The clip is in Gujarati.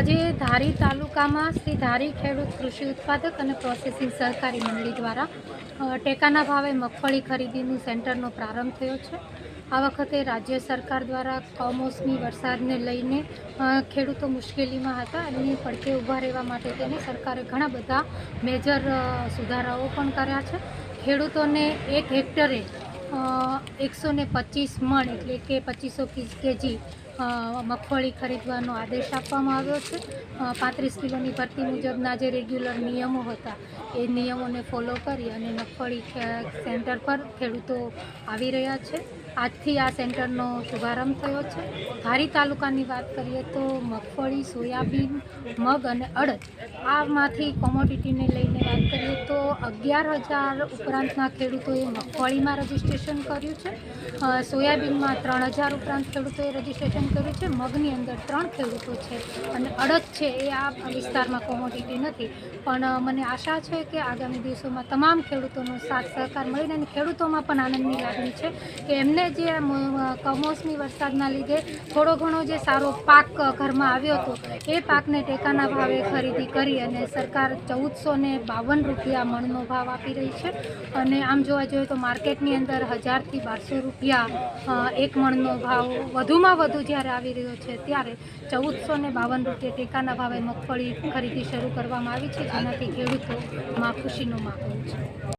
આજે ધારી તાલુકામાં શ્રી ધારી ખેડૂત કૃષિ ઉત્પાદક અને પ્રોસેસિંગ સહકારી મંડળી દ્વારા ટેકાના ભાવે મગફળી ખરીદીનું સેન્ટરનો પ્રારંભ થયો છે. આ વખતે રાજ્ય સરકાર દ્વારા કમોસમી વરસાદને લઈને ખેડૂતો મુશ્કેલીમાં હતા. એમની પડખે ઊભા રહેવા માટે તેને સરકારે ઘણા બધા મેજર સુધારાઓ પણ કર્યા છે. ખેડૂતોને એક હેક્ટરે એકસો ને પચીસ મણ એટલે કે પચીસો કેજી મગફળી ખરીદવાનો આદેશ આપવામાં આવ્યો છે. પાંત્રીસ કિલોની ભરતી મુજબના જે રેગ્યુલર નિયમો હતા, એ નિયમોને ફોલો કરી અને મગફળી સેન્ટર પર ખેડૂતો આવી રહ્યા છે. આજથી આ સેન્ટરનો શુભારંભ થયો છે. ધારી તાલુકાની વાત કરીએ તો મગફળી, સોયાબીન, મગ અને અડદ આમાંથી કોમોડિટીને લઈને વાત કરીએ તો અગિયાર હજાર ઉપરાંતના ખેડૂતોએ મગફળીમાં રજીસ્ટ્રેશન કર્યું છે. સોયાબીનમાં ત્રણ હજાર ઉપરાંત ખેડૂતોએ રજીસ્ટ્રેશન કર્યું છે. મગની અંદર ત્રણ ખેડૂતો છે અને અડદ છે, એ આ વિસ્તારમાં કોમોડિટી નથી. પણ મને આશા છે કે આગામી દિવસોમાં તમામ ખેડૂતોનો સાથ સહકાર મળીને અને ખેડૂતોમાં પણ આનંદની લાગણી છે કે એમને જે કમોસમી વરસાદના લીધે થોડો ઘણો જે સારો પાક ઘરમાં આવ્યો હતો, એ પાકને ટેકાના ભાવે ખરીદી કરી અને સરકાર ચૌદસો ને બાવન રૂપિયા મણનો ભાવ આપી રહી છે. અને આમ જોવા જોઈએ તો માર્કેટની અંદર હજારથી બારસો રૂપિયા એક મણનો ભાવ વધુમાં વધુ જ્યારે આવી રહ્યો છે. ત્યારે ચૌદસો ને બાવન રૂપિયા ટેકાના ભાવે મગફળી ખરીદી શરૂ કરવામાં આવી છે, જેનાથી ખેડૂતોમાં ખુશીનો માહોલ છે.